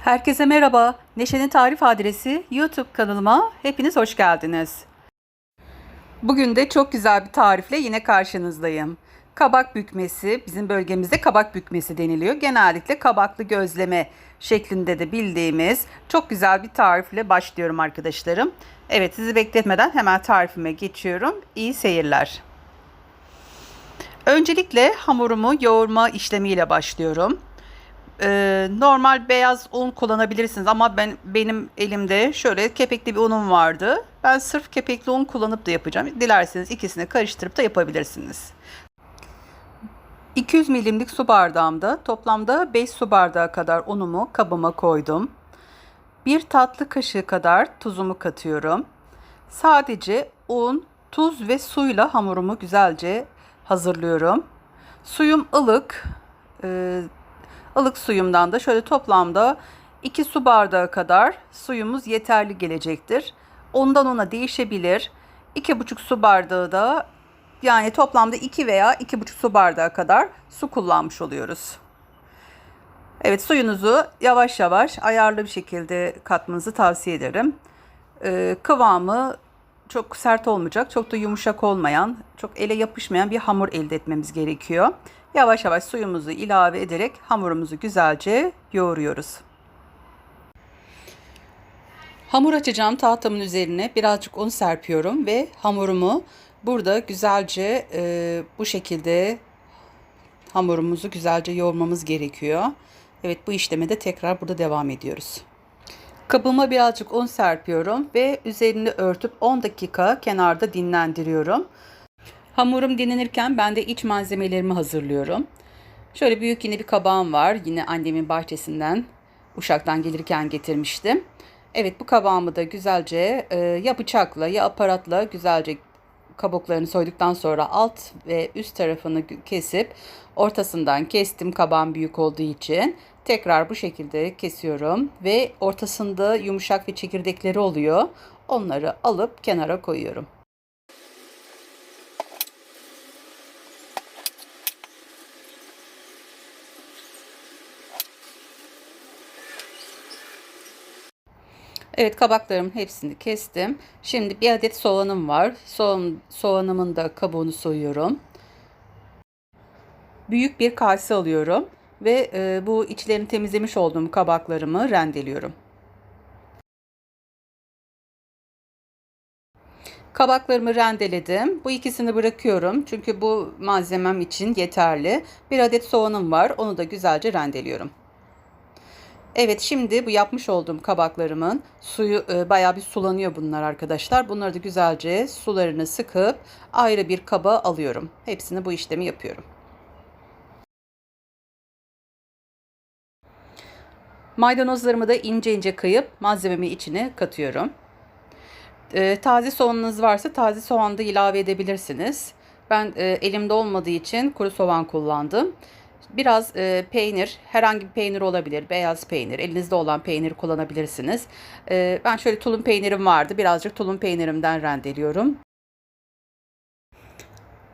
Herkese merhaba. Neşe'nin tarif adresi YouTube kanalıma hepiniz hoş geldiniz. Bugün de çok güzel bir tarifle yine karşınızdayım. Kabak bükmesi, bizim bölgemizde kabak bükmesi deniliyor. Genellikle kabaklı gözleme şeklinde de bildiğimiz çok güzel bir tarifle başlıyorum arkadaşlarım. Evet sizi bekletmeden hemen tarifime geçiyorum. İyi seyirler. Öncelikle hamurumu yoğurma işlemiyle başlıyorum. Ee, normal beyaz un kullanabilirsiniz ama ben benim elimde şöyle kepekli bir unum vardı. Ben sırf kepekli un kullanıp da yapacağım. Dilerseniz ikisini karıştırıp da yapabilirsiniz. 200 milimlik su bardağımda toplamda 5 su bardağı kadar unumu kabıma koydum. Bir tatlı kaşığı kadar tuzumu katıyorum. Sadece un, tuz ve suyla hamurumu güzelce hazırlıyorum. Suyum ılık. Ee, ılık suyumdan da şöyle toplamda 2 su bardağı kadar suyumuz yeterli gelecektir. Ondan ona değişebilir. 2,5 su bardağı da yani toplamda 2 veya 2,5 su bardağı kadar su kullanmış oluyoruz. Evet suyunuzu yavaş yavaş ayarlı bir şekilde katmanızı tavsiye ederim. Ee, kıvamı çok sert olmayacak, çok da yumuşak olmayan, çok ele yapışmayan bir hamur elde etmemiz gerekiyor. Yavaş yavaş suyumuzu ilave ederek hamurumuzu güzelce yoğuruyoruz. Hamur açacağım tahtamın üzerine birazcık un serpiyorum ve hamurumu burada güzelce e, bu şekilde hamurumuzu güzelce yoğurmamız gerekiyor. Evet bu işleme de tekrar burada devam ediyoruz. Kabıma birazcık un serpiyorum ve üzerini örtüp 10 dakika kenarda dinlendiriyorum. Hamurum dinlenirken ben de iç malzemelerimi hazırlıyorum. Şöyle büyük yine bir kabağım var. Yine annemin bahçesinden Uşak'tan gelirken getirmiştim. Evet bu kabağımı da güzelce e, ya bıçakla ya aparatla güzelce kabuklarını soyduktan sonra alt ve üst tarafını kesip ortasından kestim kabağım büyük olduğu için. Tekrar bu şekilde kesiyorum ve ortasında yumuşak ve çekirdekleri oluyor. Onları alıp kenara koyuyorum. Evet kabaklarımın hepsini kestim. Şimdi bir adet soğanım var. Soğan, soğanımın da kabuğunu soyuyorum. Büyük bir kase alıyorum ve e, bu içlerini temizlemiş olduğum kabaklarımı rendeliyorum. Kabaklarımı rendeledim. Bu ikisini bırakıyorum çünkü bu malzemem için yeterli. Bir adet soğanım var. Onu da güzelce rendeliyorum. Evet şimdi bu yapmış olduğum kabaklarımın suyu e, bayağı bir sulanıyor bunlar arkadaşlar. Bunları da güzelce sularını sıkıp ayrı bir kaba alıyorum. Hepsini bu işlemi yapıyorum. Maydanozlarımı da ince ince kıyıp malzememi içine katıyorum. E, taze soğanınız varsa taze soğan da ilave edebilirsiniz. Ben e, elimde olmadığı için kuru soğan kullandım. Biraz e, peynir, herhangi bir peynir olabilir, beyaz peynir, elinizde olan peynir kullanabilirsiniz. E, ben şöyle tulum peynirim vardı, birazcık tulum peynirimden rendeliyorum.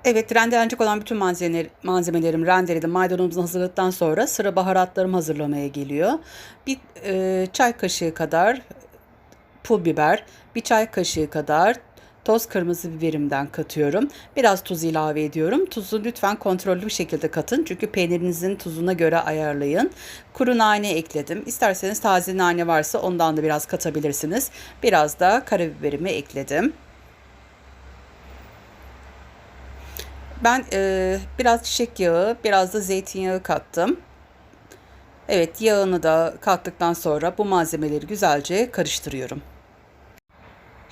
Evet, rendelenecek olan bütün malzemeler, malzemelerimi rendeledim. Maydanozunu hazırladıktan sonra sıra baharatlarımı hazırlamaya geliyor. Bir e, çay kaşığı kadar pul biber, bir çay kaşığı kadar toz kırmızı biberimden katıyorum. Biraz tuz ilave ediyorum. Tuzu lütfen kontrollü bir şekilde katın. Çünkü peynirinizin tuzuna göre ayarlayın. Kuru nane ekledim. İsterseniz taze nane varsa ondan da biraz katabilirsiniz. Biraz da karabiberimi ekledim. Ben e, biraz çiçek yağı, biraz da zeytinyağı kattım. Evet yağını da kattıktan sonra bu malzemeleri güzelce karıştırıyorum.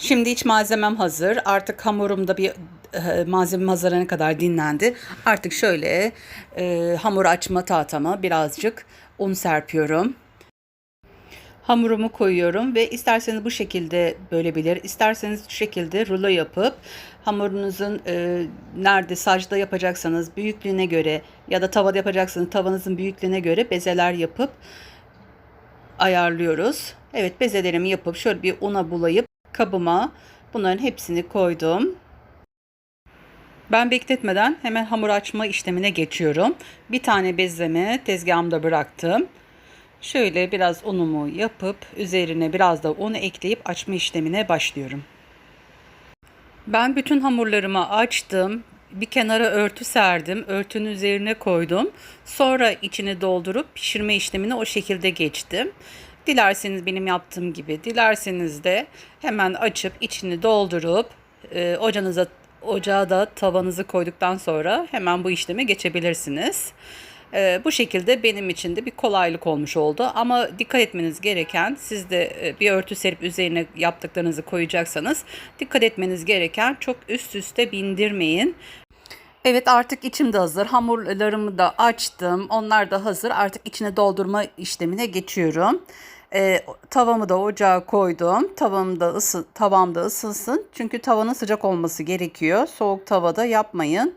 Şimdi iç malzemem hazır. Artık hamurumda bir e, malzemem hazırlanana kadar dinlendi. Artık şöyle e, hamur açma tahtama birazcık un serpiyorum. Hamurumu koyuyorum ve isterseniz bu şekilde bölebilir, isterseniz şu şekilde rulo yapıp hamurunuzun e, nerede sacda yapacaksanız büyüklüğüne göre ya da tavada yapacaksanız tavanızın büyüklüğüne göre bezeler yapıp ayarlıyoruz. Evet bezelerimi yapıp şöyle bir una bulayıp kabıma bunların hepsini koydum. Ben bekletmeden hemen hamur açma işlemine geçiyorum. Bir tane bezemi tezgahımda bıraktım. Şöyle biraz unumu yapıp üzerine biraz da un ekleyip açma işlemine başlıyorum. Ben bütün hamurlarımı açtım. Bir kenara örtü serdim. Örtünün üzerine koydum. Sonra içini doldurup pişirme işlemine o şekilde geçtim. Dilerseniz benim yaptığım gibi, dilerseniz de hemen açıp içini doldurup e, ocağınıza ocağa da tavanızı koyduktan sonra hemen bu işleme geçebilirsiniz. Ee, bu şekilde benim için de bir kolaylık olmuş oldu. Ama dikkat etmeniz gereken siz de e, bir örtü serip üzerine yaptıklarınızı koyacaksanız dikkat etmeniz gereken çok üst üste bindirmeyin. Evet artık içim de hazır. Hamurlarımı da açtım. Onlar da hazır. Artık içine doldurma işlemine geçiyorum. Ee, tavamı da ocağa koydum. Tavam da ısı, tavam da ısınsın. Çünkü tavanın sıcak olması gerekiyor. Soğuk tavada yapmayın.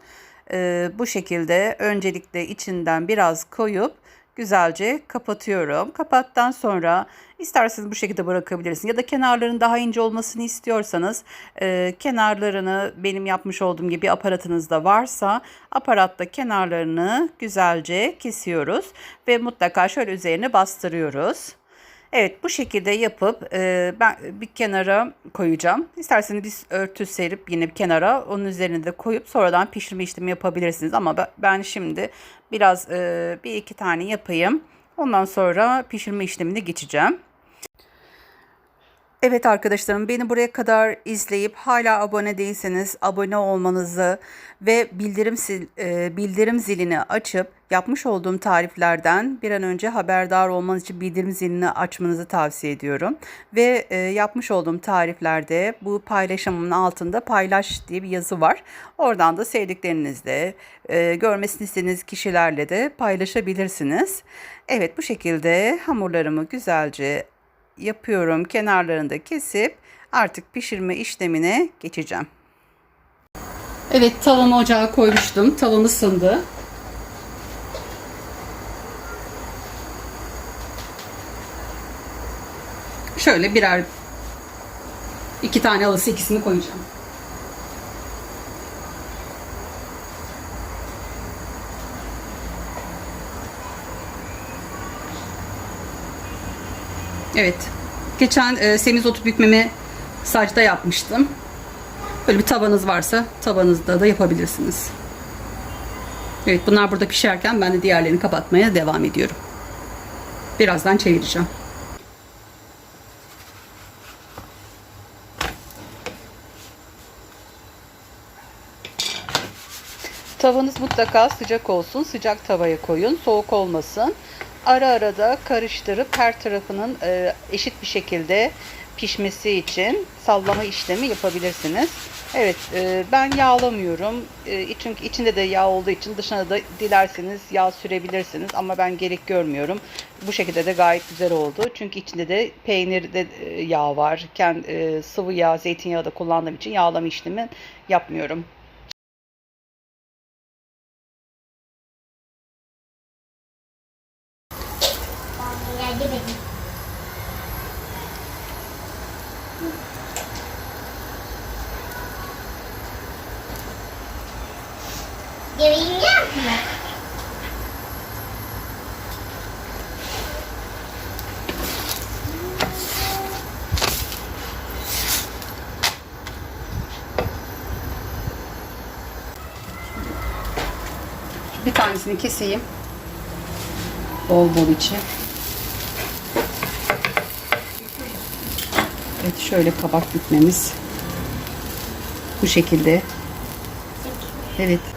Ee, bu şekilde öncelikle içinden biraz koyup güzelce kapatıyorum. Kapattan sonra isterseniz bu şekilde bırakabilirsiniz ya da kenarların daha ince olmasını istiyorsanız e, kenarlarını benim yapmış olduğum gibi aparatınızda varsa aparatta kenarlarını güzelce kesiyoruz ve mutlaka şöyle üzerine bastırıyoruz. Evet bu şekilde yapıp e, ben bir kenara koyacağım. İsterseniz bir örtü serip yine bir kenara onun üzerine de koyup sonradan pişirme işlemi yapabilirsiniz. Ama ben- şimdi biraz e, bir iki tane yapayım. Ondan sonra pişirme işlemine geçeceğim. Evet arkadaşlarım beni buraya kadar izleyip hala abone değilseniz abone olmanızı ve bildirim e, bildirim zilini açıp yapmış olduğum tariflerden bir an önce haberdar olmanız için bildirim zilini açmanızı tavsiye ediyorum. Ve e, yapmış olduğum tariflerde bu paylaşımın altında paylaş diye bir yazı var. Oradan da sevdiklerinizle, e, görmesini istediğiniz kişilerle de paylaşabilirsiniz. Evet bu şekilde hamurlarımı güzelce yapıyorum. Kenarlarını da kesip artık pişirme işlemine geçeceğim. Evet tavamı ocağa koymuştum. Tavam ısındı. Şöyle birer iki tane alısı ikisini koyacağım. Evet. Geçen e, semizotu bükmemi sacda yapmıştım. Böyle bir tavanız varsa tavanızda da yapabilirsiniz. Evet bunlar burada pişerken ben de diğerlerini kapatmaya devam ediyorum. Birazdan çevireceğim. Tavanız mutlaka sıcak olsun. Sıcak tavaya koyun. Soğuk olmasın. Ara ara da karıştırıp her tarafının e, eşit bir şekilde pişmesi için sallama işlemi yapabilirsiniz. Evet e, ben yağlamıyorum. E, çünkü içinde de yağ olduğu için dışına da dilerseniz yağ sürebilirsiniz. Ama ben gerek görmüyorum. Bu şekilde de gayet güzel oldu. Çünkü içinde de peynirde e, yağ var. Sıvı yağ, zeytinyağı da kullandığım için yağlama işlemi yapmıyorum. Geleyim mi? Bir tanesini keseyim. Bol bol içi. Evet şöyle kabak bükmemiz. Bu şekilde. Evet.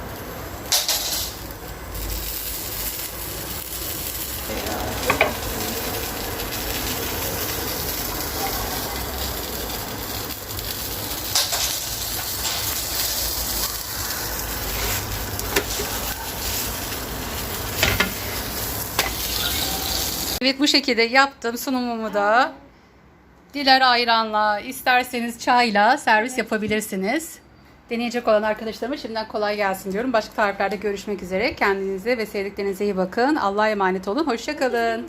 Evet bu şekilde yaptım sunumumu da. Diler ayranla, isterseniz çayla servis yapabilirsiniz. Deneyecek olan arkadaşlarıma şimdiden kolay gelsin diyorum. Başka tariflerde görüşmek üzere. Kendinize ve sevdiklerinize iyi bakın. Allah'a emanet olun. Hoşçakalın.